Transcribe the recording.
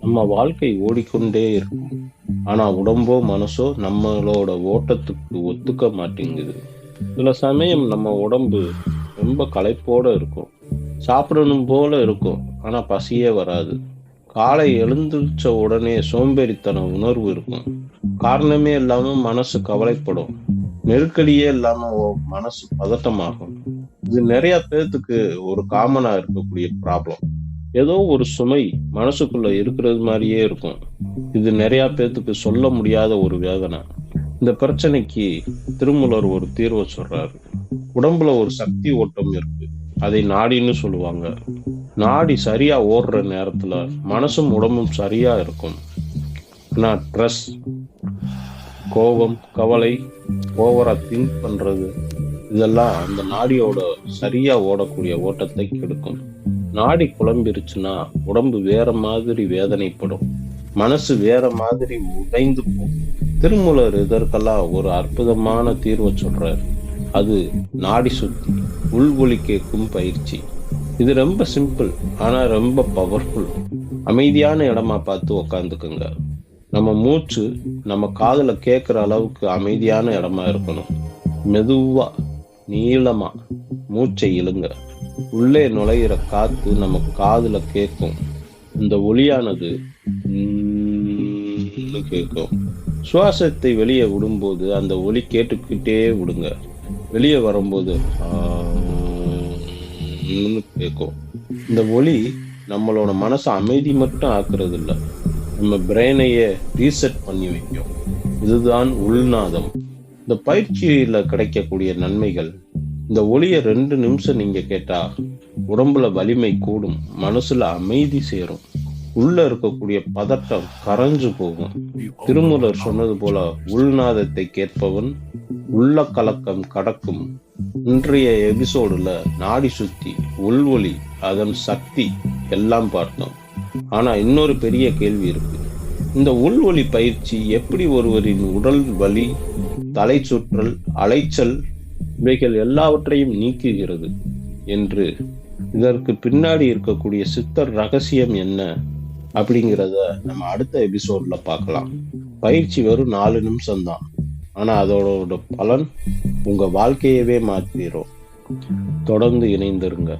நம்ம வாழ்க்கை ஓடிக்கொண்டே இருக்கும். ஆனா உடம்போ மனசோ நம்மளோட ஓட்டத்துக்கு ஒத்துக்க மாட்டேங்குது. சில சமயம் நம்ம உடம்பு ரொம்ப களைப்போட இருக்கும். சாப்பிடணும் போல இருக்கும். ஆனா பசியே வராது. காலை எழுந்திருச்ச உடனே சோம்பேறித்தன உணர்வு இருக்கும். காரணமே இல்லாம மனசு கவலைப்படும். நெருக்கடியே இல்லாம மனசு பதட்டமாகும். இது நிறைய பேர்த்துக்கு ஒரு காமனா இருக்கக்கூடிய ப்ராப்ளம் ஏதோ ஒரு சுமை மனசுக்குள்ள இருக்கிறது மாதிரியே இருக்கும். இது நிறைய பேர்த்துக்கு சொல்ல முடியாத ஒரு வேதனை. இந்த பிரச்சனைக்கு திருமூலர் ஒரு தீர்வை சொல்றாரு. உடம்புல ஒரு சக்தி ஓட்டம் இருக்கு. அதை நாடின்னு சொல்லுவாங்க. நாடி சரியா ஓடுற நேரத்துல மனசும் உடம்பும் சரியா இருக்கும். ஆனா ஸ்ட்ரெஸ் கோபம் கவலை ஓவரா திங்க் பண்றது இதெல்லாம் அந்த நாடியோட சரியா ஓடக்கூடிய ஓட்டத்தை கெடுக்கும். நாடி குழம்பிருச்சுன்னா உடம்பு வேற மாதிரி வேதனைப்படும். மனசு வேற மாதிரி உடைந்து போகும். திருமூலர் இதற்கெல்லாம் ஒரு அற்புதமான தீர்வை சொல்றாரு. அது நாடி சுத்தி உள்வொலி கேட்கும் பயிற்சி. இது ரொம்ப சிம்பிள் ஆனா ரொம்ப பவர்ஃபுல் அமைதியான இடமா பார்த்து உக்காந்துக்குங்க. நம்ம மூச்சு நம்ம காதுல கேட்குற அளவுக்கு அமைதியான இடமா இருக்கணும். மெதுவா நீளமா மூச்சை இழுங்க. உள்ளே நுழையிற காத்து நம்ம காதுல கேட்கும் இந்த ஒளியானது கேட்கும் சுவாசத்தை வெளியே விடும்போது அந்த ஒலி கேட்டுக்கிட்டே விடுங்க. வெளியே வரும்போது கேட்கும் இந்த ஒலி நம்மளோட மனசை அமைதி மட்டும் ஆக்குறது இல்லை நம்ம பிரெயினையே ரீசெட் பண்ணி வைக்கும். இதுதான் உள்நாதம். இந்த பயிற்சியில கிடைக்கக்கூடிய நன்மைகள் இந்த ஒளியை ரெண்டு நிமிஷம் நீங்க கேட்டா உடம்புல வலிமை கூடும் மனசுல அமைதி சேரும். உள்ள இருக்கக்கூடிய பதட்டம் கரைஞ்சு போகும். திருமூலர் சொன்னது போல உள்நாதத்தை கேட்பவன் உள்ள கலக்கம் கடக்கும். இன்றைய எபிசோடுல நாடி சுத்தி உள்வொலி அதன் சக்தி எல்லாம் பார்த்தோம். ஆனா இன்னொரு பெரிய கேள்வி இருக்கு. இந்த உள்வொலி பயிற்சி எப்படி ஒருவரின் உடல் வலி தலை சுற்றல் அலைச்சல் இவைகள் எல்லாவற்றையும் நீக்குகிறது என்று இதற்கு பின்னாடி இருக்கக்கூடிய சித்தர் ரகசியம் என்ன அப்படிங்கிறத நம்ம அடுத்த எபிசோட்ல பார்க்கலாம். பயிற்சி வெறும் நாலு நிமிஷம்தான். ஆனா அதோட பலன் உங்க வாழ்க்கையவே மாத்திரும் தொடர்ந்து இணைந்திருங்க